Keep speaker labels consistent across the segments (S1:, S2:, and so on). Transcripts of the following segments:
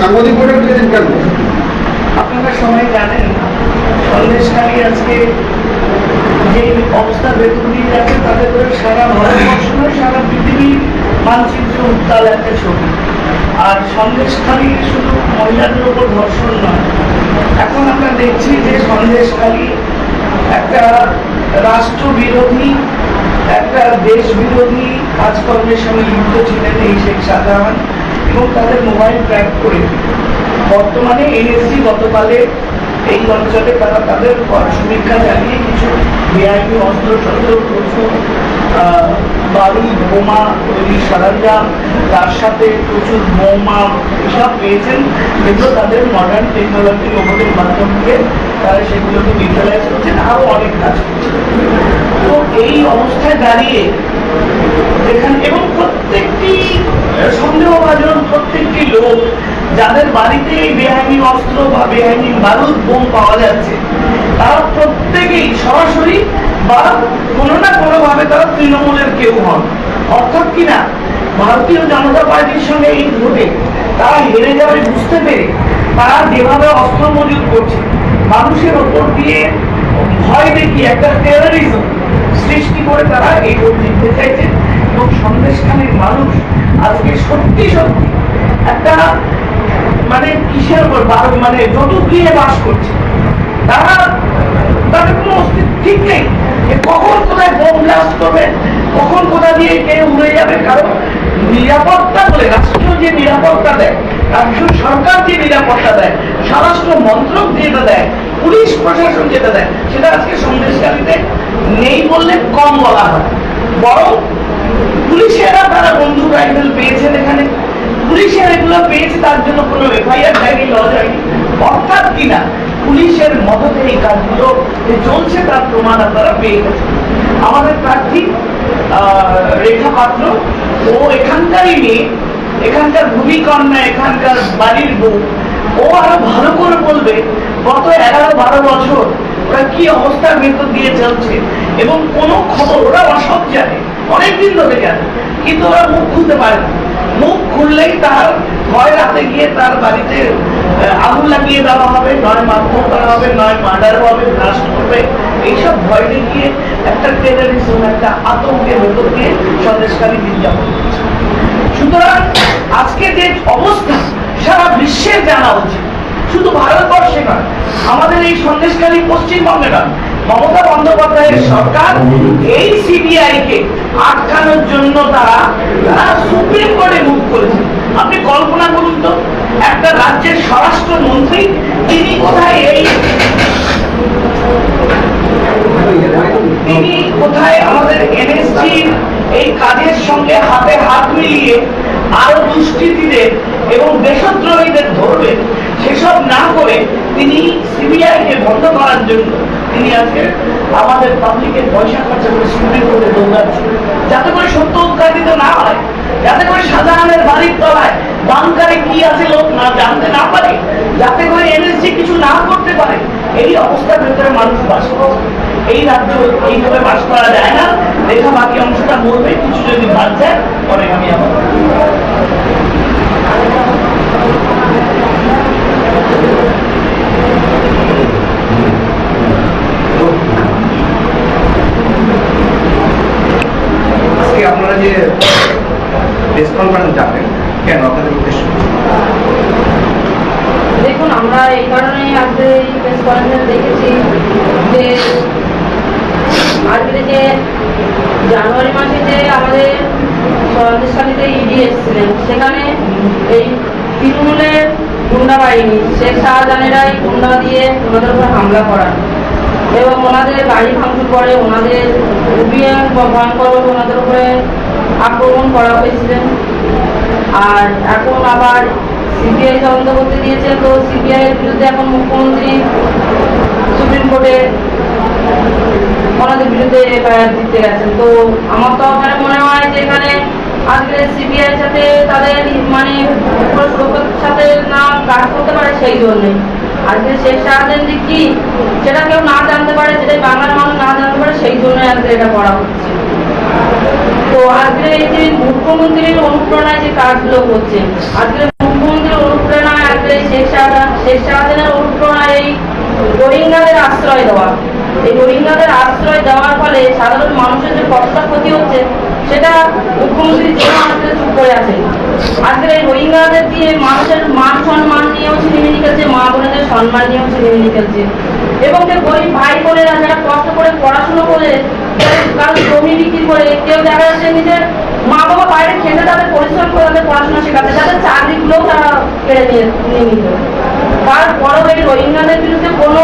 S1: সাংবাদিক বৈঠক ডেকেছেন কেন
S2: আপনারা সবাই জানেন, সন্দেশখালী আজকে যে অবস্থা বেতন দিয়ে যাচ্ছে, তাতে করে সারা ভারতবর্ষ সারা পৃথিবীর মানচিত্র উত্তাল একটা ছবি। আর সন্দেশখালী শুধু মহিলাদের উপর ধর্ষণ নয়। এখন আমরা দেখছি যে সন্দেশখালী একটা রাষ্ট্রবিরোধী, একটা দেশ বিরোধী কাজকর্মের সঙ্গে লিপ্ত ছিলেন এই শেখ শাহজাহান। এবং তাদের মোবাইল ট্র্যাক করে বর্তমানে এনএসসি গতকালে এই অঞ্চলে তারা তাদের সমীক্ষা চালিয়ে কিছু বেআইনি অস্ত্র শস্ত্র প্রচুর বারুদ বোমা, তৈরি সরঞ্জাম তার সাথে প্রচুর বোমা এসব পেয়েছেন। যেগুলো তাদের মডার্ন টেকনোলজি রোবটের মাধ্যম দিয়ে তারা সেগুলোকে ডিজিটালাইজ করছেন। আরও অনেক কাজ করছেন। তো এই অবস্থায় দাঁড়িয়ে এখানে এবং প্রত্যেকটি সন্দেহভাজন, প্রত্যেকটি লোক যাদের বাড়িতে এই বেআইনি অস্ত্র বা বেআইনি বারুদ বোম পাওয়া যাচ্ছে, তারা প্রত্যেকেই সরাসরি বা কোনো না কোনোভাবে তারা তৃণমূলের কেউ হন। অর্থাৎ কিনা ভারতীয় জনতা পার্টির সঙ্গে এই ভোটে তারা হেরে যাবে বুঝতে পেরে তারা যেভাবে অস্ত্র মজুত করছে, মানুষের ওপর দিয়ে ভয় দেখিয়ে একটা টেরোরিজম সৃষ্টি করে তারা এই ভোট জিততে চাইছে। এবং সন্দেশখালীর মানুষ, আজকে সত্যি সত্যি একটা মানে কিসের উপর মানে যৌতুক নিয়ে বাস করছে। তারা তাদের কোনো অস্তিত্ব ঠিক নেই। যে কখন কোথায় বোম ব্লাস্ট করবে, কখন কোথা দিয়ে কে উড়ে যাবে? কারণ নিরাপত্তা বলে রাষ্ট্র যে নিরাপত্তা দেয় রাজ্য সরকার যে নিরাপত্তা দেয়, স্বরাষ্ট্র মন্ত্রক যেটা দেয়, পুলিশ প্রশাসন যেটা দেয়, সেটা আজকে সন্দেশকারীতে নেই বললে কম বলা হয়। বরং পুলিশেরা তারা বন্ধু রাইফেল পেয়েছেন এখানে? পুলিশের এগুলো পেয়েছে, তার জন্য কোনো এফআইআর যায়নি ল যায়নি। অর্থাৎ কিনা, পুলিশের মদতে এই কাজগুলো চলছে, তার প্রমাণ আপনারা পেয়ে গেছেন। আমাদের প্রার্থী রেখা পাত্র, ও এখানকারই মেয়ে, এখানকার ভূমিকন্যা, এখানকার বাড়ির বউ। ও আরও ভালো করে বলবে, গত এগারো বারো বছর ওরা কি অবস্থার ভেতর দিয়ে চলছে এবং কোনো খবর, ওরা অসব জানে। অনেকদিন ধরে জানে কিন্তু ওরা মুখ খুলতে পারে মুখ খুললেই তার হয় রাতে গিয়ে তার বাড়িতে আগুন লাগিয়ে দেওয়া হবে, নয় মারধর করা হবে, নয় মার্ডার হবে ব্লাস্ট করবে। এইসব ভয় দেখিয়ে একটা টেরোরিজম একটা আতঙ্কের ভেতর দিয়ে যাপন করছে। সুতরাং আজকে যে অবস্থা, সারা বিশ্বের জানা উচিত। শুধু ভারতবর্ষে নয়, আমাদের এই সন্দেশকারী পশ্চিমবঙ্গে নয় মমতা বন্দ্যোপাধ্যায়ের সরকার এই সিবিআই কে আটকানোর জন্য তারা তারা সুপ্রিম কোর্টে মুখ করেছে। আপনি কল্পনা করুন তো, একটা রাজ্যের স্বরাষ্ট্রমন্ত্রী তিনি কোথায় এই তিনি কোথায় আমাদের এই কাজের সঙ্গে হাতে হাত মিলিয়ে আরও দুষ্কৃতীদের এবং দেশদ্রোহীদের ধরবেন, সেসব না করে তিনি সিবিআই কে বন্ধ করার জন্য তিনি আজকে আমাদের পাবলিকের পয়সা খরচা করে সুপ্রিম কোর্টে দৌড়াচ্ছেন যাতে করে সত্য উদ্ঘাটিত না হয়, যাতে করে সাধারণের বাড়ির তলায় বাংকারে কি আছে লোক না জানতে না পারে, যাতে করে এনএসজি কিছু না করতে পারে, এই অবস্থার ভেতরে মানুষ বাস করছে। এই রাজ্য এইভাবে বাস করা যায় না রেখা বাকি অংশটা বলবে, কিছু যদি বাদ যায় পরে আমি আবার
S3: আজকে আপনারা যে প্রেস কনফারেন্স কেন? আপনাদের উদ্দেশ্য
S4: দেখুন, আমরা এই কারণেই আজকে এই প্রেস কনফারেন্স দেখেছি যে আজকে যে জানুয়ারি মাসে যে আমাদের সন্দেশখালীতে ইডি এসেছিলেন, সেখানে এই তৃণমূলের গুন্ডা বাহিনী, শেখ শাহজাহানেরাই গুন্ডা দিয়ে ওনাদের উপর হামলা করান এবং ওনাদের গাড়ি ভাঙচুর করে, ওনাদের ভয়ঙ্কর ওনাদের উপরে আক্রমণ করা হয়েছিলেন আর এখন আবার সিবিআই তদন্ত করতে দিয়েছে। তো সিবিআই এর বিরুদ্ধে এখন মুখ্যমন্ত্রী সুপ্রিম কোর্টে ওনাদের বিরুদ্ধে এফআইআর দিতে গেছেন। তো আমার তো মানে মনে হয় যে এখানে আজকে সিবিআই সাথে তাদের মানে সাথে না কাজ করতে পারে সেই জন্যে আজকে শেখ শাহজাহান যে কি? সেটা কেউ না জানতে পারে যেটা বাংলার মানুষ না জানতে পারে, সেই জন্য আজকে এটা করা হচ্ছে। তো আজকে এই যে মুখ্যমন্ত্রীর অনুপ্রেরণায় যে কাজগুলো করছে, আজকে মুখ্যমন্ত্রীর অনুপ্রেরণায় শেখ শাহজাহানের অনুপ্রেরণায় এই রোহিঙ্গাদের আশ্রয় দেওয়া, এই রোহিঙ্গাদের আশ্রয় দেওয়ার ফলে সাধারণ মানুষের যে কতটা ক্ষতি হচ্ছে, সেটা মুখ্যমন্ত্রী যে চুপ করে আছেন আজকের এই রোহিঙ্গাদের দিয়ে মানুষের মান সম্মান নিয়েও ছিনিমিনি খেলছে, মা বোনেদের সম্মান নিয়েও ছিনিমিনি খেলছে। এবং যে গরিব ভাই বোনেরা যারা কষ্ট করে পড়াশুনো করে কারণ জমি বিক্রি করে, কেউ দেখা যাচ্ছে নিজের মা বাবা বাইরে খেতে তাদের পরিশ্রম করে তাদের পড়াশোনা শেখাতে তাদের চাকরিগুলোও তারা কেড়ে নিয়ে নিয়ে নিত তারপরেও এই রোহিঙ্গাদের বিরুদ্ধে কোনো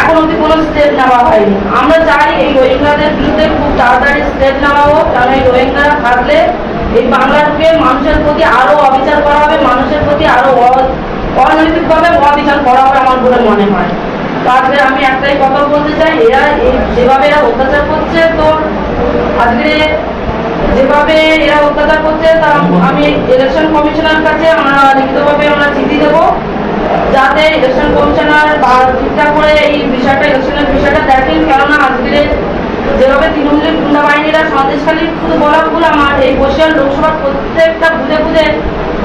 S4: এখন অব্দি কোনো স্টেপ নেওয়া হয়নি। আমরা চাই এই রোহিঙ্গাদের বিরুদ্ধে খুব তাড়াতাড়ি স্টেপ নেওয়া হোক, কারণ এই রোহিঙ্গারা থাকলে এই বাংলার বুকে মানুষের প্রতি আরও অবিচার করা হবে, মানুষের প্রতি আরও অ- অনৈতিকভাবে অবিচার করা হবে আমার বলে মনে হয়। তারপরে আমি একটাই কথা বলতে চাই, এরা যেভাবে এরা অত্যাচার করছে, তো আজকে যেভাবে এরা অত্যাচার করছে, তা আমি ইলেকশন কমিশনার কাছে আমরা লিখিতভাবে আমরা চিঠি দেবো, যাতে ইলেকশন কমিশনার বা ঠিকঠাক করে এই বিষয়টা ইলেকশনের বিষয়টা দেখেন, কেননা আজকে যেভাবে তৃণমূলের গুন্ডা বাহিনীরা সন্দেশখালী শুধু বলা আমার এই বসিয়ার লোকসভার প্রত্যেকটা বুঝে বুঝে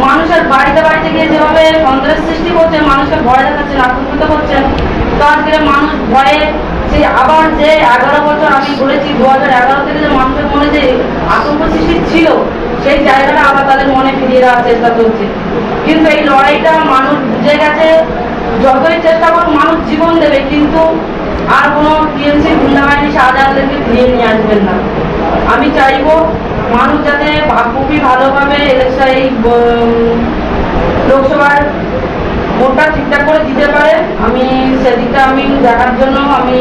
S4: মানুষের বাড়িতে বাড়িতে গিয়ে যেভাবে সন্ত্রাস সৃষ্টি করছে, মানুষকে ভয় দেখাচ্ছেন আতঙ্কিত করছেন তার আজকে মানুষ ভয়ে সেই আবার যে এগারো বছর আমি বলেছি, দু হাজার এগারো থেকে যে মানুষের মনে যে আতঙ্ক সৃষ্টি ছিল, সেই জায়গাটা আবার তাদের মনে ফিরিয়ে দেওয়ার চেষ্টা চলছে। কিন্তু এই লড়াইটা মানুষ বুঝে গেছে, যতই চেষ্টা করুক, মানুষ জীবন দেবে, কিন্তু আর কোনো টিএমসি গুন্ডা বাহিনী শাহজাহানদেরকে ফিরিয়ে নিয়ে আসবেন না। আমি চাইব মানুষ যাতে খুবই ভালোভাবে এই লোকসভার ভোটটা ঠিকঠাক করে দিতে পারে, আমি সেদিকটা আমি দেখার জন্য আমি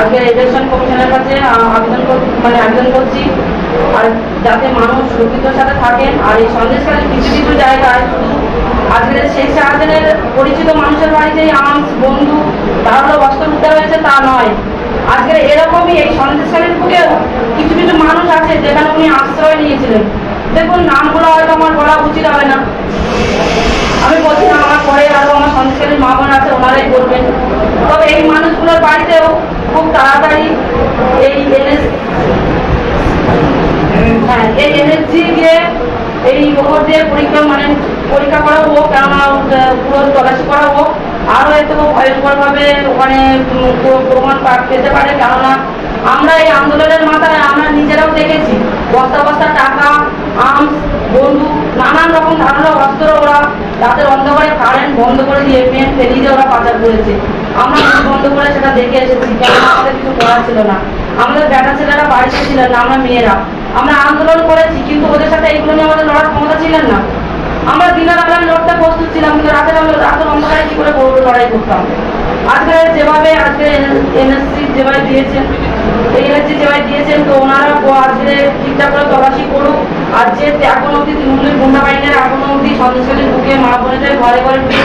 S4: আজকে ইলেকশন কমিশনের কাছে আবেদন মানে আবেদন করছি। আর যাতে মানুষ সুরক্ষিতর সাথে থাকেন, আর এই সন্দেশকারী কিছু কিছু জায়গায় আজকের শেখ শাহজাহানের পরিচিত মানুষের বাড়িতেই আমার বন্ধু, তাহলে বস্ত্র হয়েছে তা নয়। আজকে এরকমই এই সন্দেশকারীর বুকেও কিছু কিছু মানুষ আছে যেখানে উনি আশ্রয় নিয়েছিলেন। দেখুন, নামগুলো হয়তো আমার বলা উচিত হবে না। আমি বলছি না, আমার পরে আরও আমার সন্দেশকারী মা বোন আছে, ওনারাই করবেন। তবে এই মানুষগুলোর বাড়িতেও খুব তাড়াতাড়ি এই এনএস হ্যাঁ এই এনএসজি দিয়ে এই ওপর দিয়ে পরীক্ষা মানে পরীক্ষা করা হোক, কেননা পুরো তলাশি করা হোক আরও এত ভয়ঙ্করভাবে ওখানে প্রমাণ পেতে পারে। কেননা আমরা এই আন্দোলনের মাথায় আমরা নিজেরাও দেখেছি, বস্তা বস্তা টাকা আর্মস বন্দুক নানান রকম ধারণা অস্ত্র ওরা রাতের অন্ধকারে কারেন্ট বন্ধ করে দিয়ে মেন ফেরিয়ে দিয়ে ওরা পাচার করেছে। আমরা বন্ধ করে সেটা দেখে এসেছি কেন আমাদের কিছু করার ছিল না। আমাদের বেটা ছেলেরা বাড়িতে ছিলেন না, আমরা মেয়েরা। আমরা আন্দোলন করেছি, কিন্তু ওদের সাথে এইগুলো নিয়ে আমাদের লড়ার ক্ষমতা ছিলেন না। আমরা দিনের বেলায় লড়তে প্রস্তুত ছিলাম, কিন্তু রাতের রাতের অন্ধকারে কি করে বড় লড়াই করতাম? আজকে যেভাবে, আজকে এনএসসি যেভাবে দিয়েছেন এনএসসি যেভাবে দিয়েছেন, তো ওনারা আজকে ঠিকঠাক করে তলাশি করুক। আর যে এখন অবধি তৃণমূলের গুন্ডা বাহিনীর এখন অবধি সন্দেশকালীর বুকে মা বোনেদের ঘরে ঘরে ঢুকে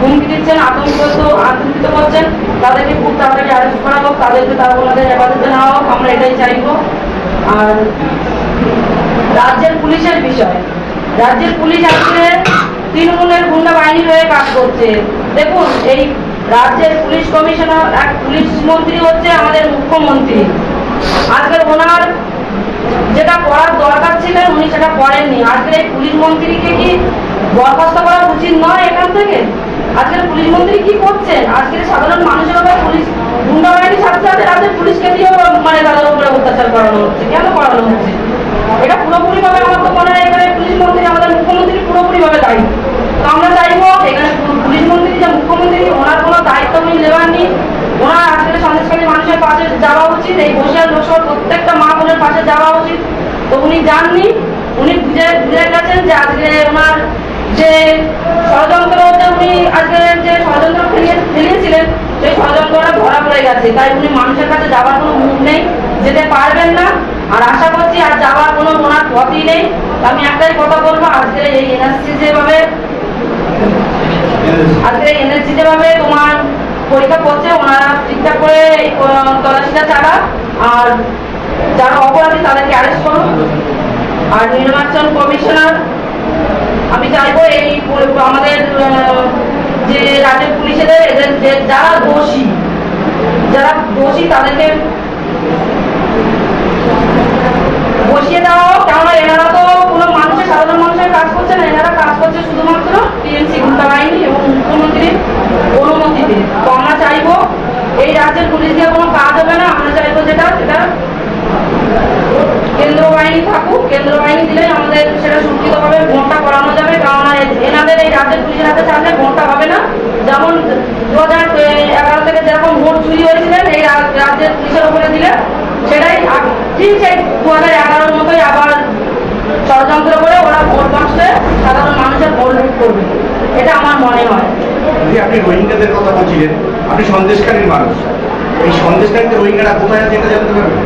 S4: হুমকি দিচ্ছেন, আতঙ্কিত আতঙ্কিত করছেন। তাদেরকে খুব তাড়াতাড়ি অ্যারেস্ট করা হোক, তাদেরকে তারা ওনাদের হেফাজতে নেওয়া হোক, আমরা এটাই চাইব। আর রাজ্যের পুলিশের বিষয় রাজ্যের পুলিশ আজকে তৃণমূলের গুন্ডা বাহিনী হয়ে কাজ করছে। দেখুন, এই রাজ্যের পুলিশ কমিশনার, এক পুলিশ মন্ত্রী হচ্ছে আমাদের মুখ্যমন্ত্রী। আজকে ওনার যেটা করার দরকার ছিল, উনি সেটা করেননি আজকের এই পুলিশ মন্ত্রীকে কি বরখাস্ত করা উচিত নয় এখান থেকে? আজকের পুলিশ মন্ত্রী কি করছেন? আজকের সাধারণ মানুষের উপর পুলিশ, গুন্ডা বাহিনীর সাথে সাথে রাজ্যের পুলিশকে দিয়েও মানে তাদের উপরে অত্যাচার করানো হচ্ছে। কেন করানো হচ্ছে? এটা পুরোপুরি ভাবে আমার তো মনে হয় এখানে পুলিশ মন্ত্রী আমাদের মুখ্যমন্ত্রী পুরোপুরি ভাবে দায়ী তো আমরা চাইব এখানে পু- পুলিশ মন্ত্রী যে মুখ্যমন্ত্রী ওনার কোনো দায়িত্ব উনি নেওয়াননি ওনার আজকে সন্দেশকারী মানুষের পাশে যাওয়া উচিত এই বসিয়ার লোকসভার প্রত্যেকটা মা বোনের পাশে যাওয়া উচিত তো উনি যাননি। উনি বুঝে গেছেন যে আজকে ওনার যে ষড়যন্ত্র উনি আজকে যে ষড়যন্ত্র ফেলিয়ে ফেলিয়েছিলেন, সেই ষড়যন্ত্রটা ধরা পড়ে গেছে। তাই উনি মানুষের কাছে যাওয়ার কোনো মুখ নেই, যেতে পারবেন না। আর আশা করছি আর যাওয়ার কোনো ওনার পথই নেই। আমি একটাই কথা বলব, আজকে এই এনআরসি যেভাবে আজকে এনএসজি যেভাবে তোমার পরীক্ষা করছে, ওনারা ঠিকঠাক করে তলাশিটা চালাক। আর যারা অপরাধী তাদেরকে অ্যারেস্ট করুন আর নির্বাচন কমিশনার, আমি চাইব এই আমাদের যে রাজ্যের পুলিশেদের, এদের যারা দোষী যারা দোষী তাদেরকে বসিয়ে দেওয়া হোক। কেননা এনারা তো কোনো রাজ্যের পুলিশের উপরে দিলে সেটাই ঠিক সেই দু হাজার এগারোর মতোই আবার ষড়যন্ত্র করে ওরা ভোট বাঁচতে সাধারণ মানুষের ভোট করবে। এটা আমার মনে হয়।
S3: আপনি রোহিঙ্গাদের কথা বলছিলেন। আপনি সন্দেশকারীর মানুষ। এই সন্দেশকারীতে রোহিঙ্গারা কোথায় আছে এটা জানতে পারবেন?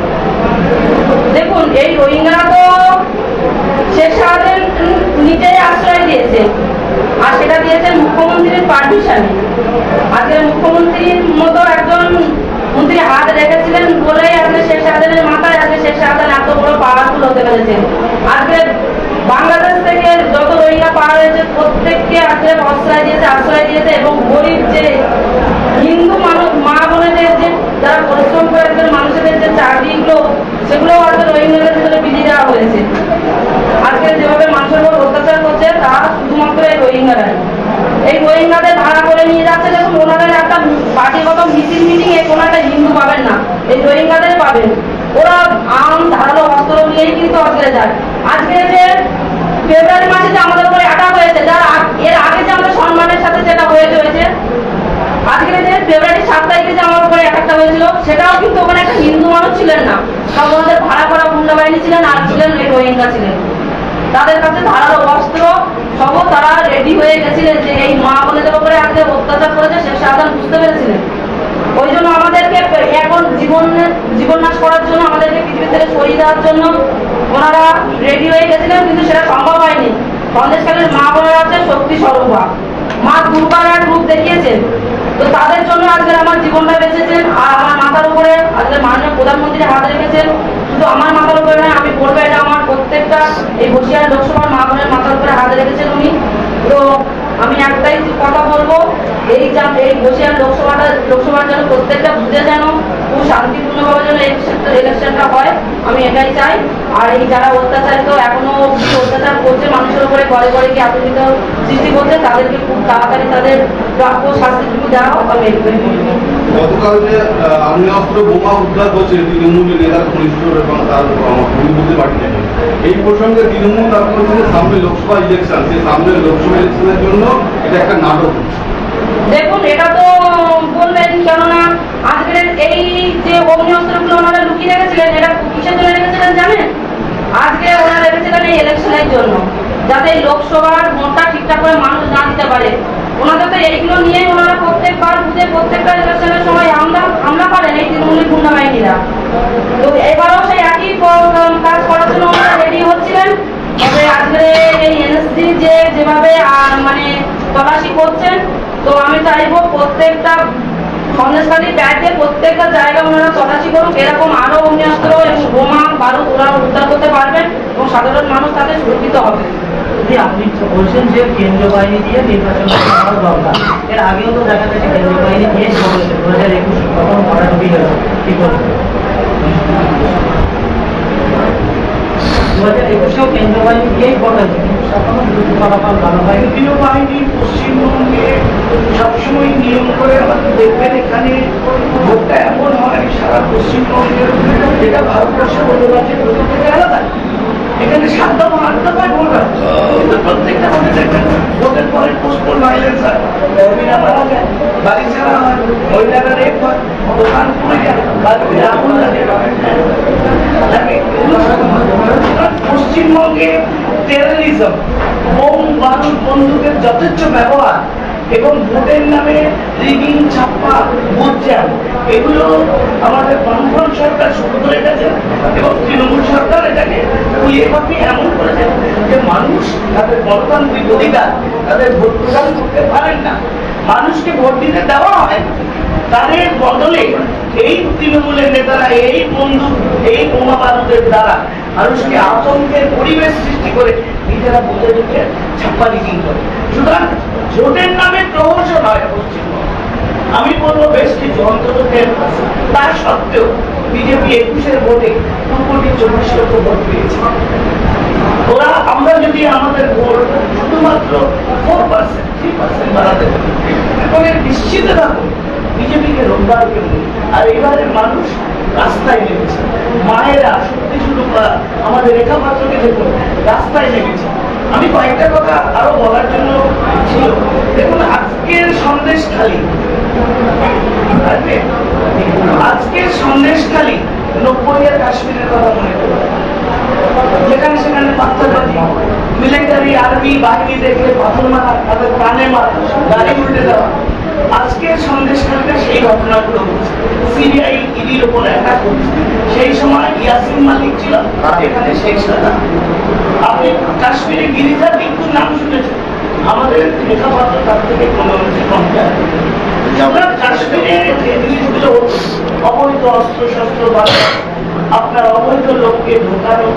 S4: দেখুন এই রোহিঙ্গারা তো শেখ সাহেবের নিজেই আশ্রয় দিয়েছে। আর সেটা দিয়েছে মুখ্যমন্ত্রীর পারমিশনে আজকে মুখ্যমন্ত্রীর মতো একজন মন্ত্রী হাত রেখেছিলেন বলেই আজকে শেখ শাহজাহানের মাথায় আজকে শেখ শাহজাহান এত বড় পাওয়ারফুল হতে পেরেছে আজকে বাংলাদেশ থেকে যত রোহিঙ্গা পাওয়া হয়েছে, প্রত্যেককে আজকে আশ্রয় দিয়েছে আশ্রয় দিয়েছে এবং গরিব যে হিন্দু মানুষ, মা বোনেদের যে যারা পরিশ্রম করে একজন মানুষের যে চাকরিগুলো সেগুলো আজকে রোহিঙ্গাদের ভিতরে বিলিয়ে দেওয়া হয়েছে। আজকে যেভাবে মানুষের উপর অত্যাচার করছে, তা শুধুমাত্র এই রোহিঙ্গারাই। এই রোহিঙ্গাদের ভাড়া করে নিয়ে যাচ্ছে দেখুন, ওনাদের একটা পার্টিগত মিছিল, মিটিং, এ কোনো একটা হিন্দু পাবেন না। এই রোহিঙ্গাদের পাবেন। ওরা আম, ধারালো অস্ত্র নিয়েই কিন্তু আজকে যায়। আজকে যে ফেব্রুয়ারি মাসে যে আমাদের উপরে অ্যাটাক হয়েছে, যার এর আগে যে আমাদের সম্মানের সাথে যেটা হয়ে চলেছে আজকে যে ফেব্রুয়ারি সাত তারিখে যে আমার উপরে অ্যাটাকটা হয়েছিল, সেটাও কিন্তু ওখানে একটা হিন্দু মানুষ ছিলেন না। সব ওনাদের ভাড়া করা গুন্ডা বাহিনী ছিলেন আর ছিলেন এই রোহিঙ্গা ছিলেন। তাদের কাছে ধারালো অস্ত্র সব তারা রেডি হয়ে গেছিলেন যে এই মা বোনেদের উপরে আজকে অত্যাচার করেছে, সে সাধারণ বুঝতে পেরেছিলেন। ওই জন্য আমাদেরকে এখন জীবন জীবন নাশ করার জন্য আমাদেরকে পৃথিবী থেকে সরিয়ে দেওয়ার জন্য ওনারা রেডি হয়ে গেছিলেন, কিন্তু সেটা সম্ভব হয়নি। সন্দেশকালের মা বোনেরা আছে শক্তি স্বরূপা মা দুর্গার এক রূপ দেখিয়েছেন। তো তাদের জন্য আজকে আমার জীবনটা বেঁচেছেন, আর আমার মাথার উপরে আজকে মাননীয় প্রধানমন্ত্রী হাত রেখেছেন। শুধু আমার মাথার উপরে নয়, আমি বলব এটা আমার প্রত্যেকটা এই বসিয়ার লোকসভার মা বোনের মাথার উপরে হাত রেখেছেন উনি তো আমি একটাই কথা বলব, এই যা, এই বসিয়ার লোকসভাটা, লোকসভার জন্য প্রত্যেকটা বুঝে যেন খুব শান্তিপূর্ণভাবে যেন ইলেকশনটা হয়, আমি এটাই চাই। আর এই যারা অত্যাচারিত এখনও অত্যাচার করছে, মানুষের উপরে ঘরে ঘরে গিয়ে আতঙ্কিত সৃষ্টি করছে, তাদেরকে খুব তাড়াতাড়ি তাদের প্রাপ্য শাস্তিটুকু দেওয়া হোক, আমি এইটুকুই বলব।
S1: গতকাল যে আগ্নেয়াস্ত্র বোমা উদ্ধার করছে তৃণমূল নেতার ঘনিষ্ঠ এবং তার পার্টি থেকে এই প্রসঙ্গে তৃণমূল দাবি করছে সামনে লোকসভা ইলেকশন সেই সামনে লোকসভা ইলেকশনের জন্য এটা একটা নাটক।
S4: দেখুন, এটা তো বললেন, কেননা আজকের এই যে অগ্নি অস্ত্রগুলো ওনারা লুকিয়ে রেখেছিলেন, এটা কিসের জন্য রেখেছিলেন জানেন? আজকে ওনারা রেখেছিলেন এই ইলেকশনের জন্য, যাতে লোকসভার ভোটটা ঠিকঠাক করে মানুষ না দিতে পারে। ওনাদের তো এইগুলো নিয়ে ওনারা প্রত্যেকবার বুঝে প্রত্যেকটা ইলেকশনের সময় হামলা হামলা করেন এই তৃণমূলের গুন্ডা বাহিনীরা তো এবারও সেই একই কাজ করার জন্য ওনারা রেডি হচ্ছিলেন। তবে আজকে এই এনএসডি যে যেভাবে আহ, মানে তল্লাশি করছেন তো আমি চাইব প্রত্যেকটা সন্দেশকারী ব্যাগে প্রত্যেকটা জায়গা ওনারা তল্লাশি করুক। এরকম আরও অগ্নিঅস্ত্র এবং বোমা বারুদ ওনারা উদ্ধার করতে পারবেন এবং সাধারণ মানুষ তাতে সুরক্ষিত হবে।
S5: যে আপনি বলছেন যে কেন্দ্রীয় বাহিনী দিয়ে নির্বাচন করার দরকার, এর আগেও তো দেখা গেছে কেন্দ্রীয় বাহিনী দিয়ে করেছে দু হাজার একুশ তখন ভরাডুবি হয়েছে কি বলবেন
S2: পশ্চিমবঙ্গে সবসময় নিয়ম করে এখানে ভোটটা এমন হয় সারা পশ্চিমবঙ্গের, যেটা ভারতবর্ষের অন্য রাজ্যের থেকে আলাদা। এখানে সাতটা আটটা পায় কিন্তু প্রত্যেকটা দেখবেন পরে মারা যায় বাড়ি ছাড়া হয় রেপ হয়, দোকান যায় বাড়িতে আগুন লাগে। পশ্চিমবঙ্গে টেরোরিজম বোম বারুদ বন্দুকের যথেচ্ছ ব্যবহার এবং ভোটের নামে রিগিং ছাপ্পা জ্যাম। এগুলো আমাদের বামফ্রন্ট সরকার শুরু করে গেছে এবং তৃণমূল সরকার এটাকে কুলিয়ে পাপিয়ে এমন করেছে যে মানুষ তাদের গণতান্ত্রিক অধিকার, তাদের ভোট প্রদান করতে পারেন না। মানুষকে ভোট দিতে দেওয়া হয়, তাদের বদলে এই তৃণমূলের নেতারা, এই বন্ধু, এই বোমা বারুদের দ্বারা মানুষকে আতঙ্কের পরিবেশ সৃষ্টি করে নিজেরা বুঝে ঢুকে ছাপ্পা রিগিং করে। সুতরাং ভোটের নামে প্রহসন হয় পশ্চিমবঙ্গে। আমি বলব বেশ কিছু টেন তা সত্ত্বেও বিজেপি একুশের ভোটে দু কোটি চল্লিশ লক্ষ ভোট পেয়েছে। ওরা, আমরা যদি আমাদের ভোট শুধুমাত্র ফোর পার্সেন্ট থ্রি পার্সেন্ট বাড়াতে পারি তাহলে নিশ্চিত থাকুন বিজেপিকে রোববার কেউ আর এবারে মানুষ রাস্তায় নেমেছে। মায়েরা, সত্যি শুরু করা আমাদের রেখা পাত্রকে দেখুন, রাস্তায় নেমেছে। আমি কয়েকটা কথা আরও বলার জন্য ছিল। দেখুন, আজকের সন্দেশ খালি আজকের সন্দেশ খালি নব্বই আর কাশ্মীরের কথা মনে করুন যেখানে সেখানে পাথরবাজি মিলিটারি আর্মি বাহিনী দেখলে পাথর মারা, তাদের কানে মারা, গাড়ি উল্টে দেওয়া। আজকে সন্দেশখালীতে সেই ঘটনাগুলো হচ্ছে সিবিআই, ইডির উপর অ্যাটাক হচ্ছে সেই সময় ইয়াসিন মালিক ছিল এখানে শেখ সাদা। আপনি কাশ্মীরে গিরিজা বিক্ষুর নাম শুনেছেন? আমাদের লেখাপত্র তার থেকে কোনো কম। অবৈধ অস্ত্র শস্ত্র বা আপনার অবৈধ লোককে ঢোকানো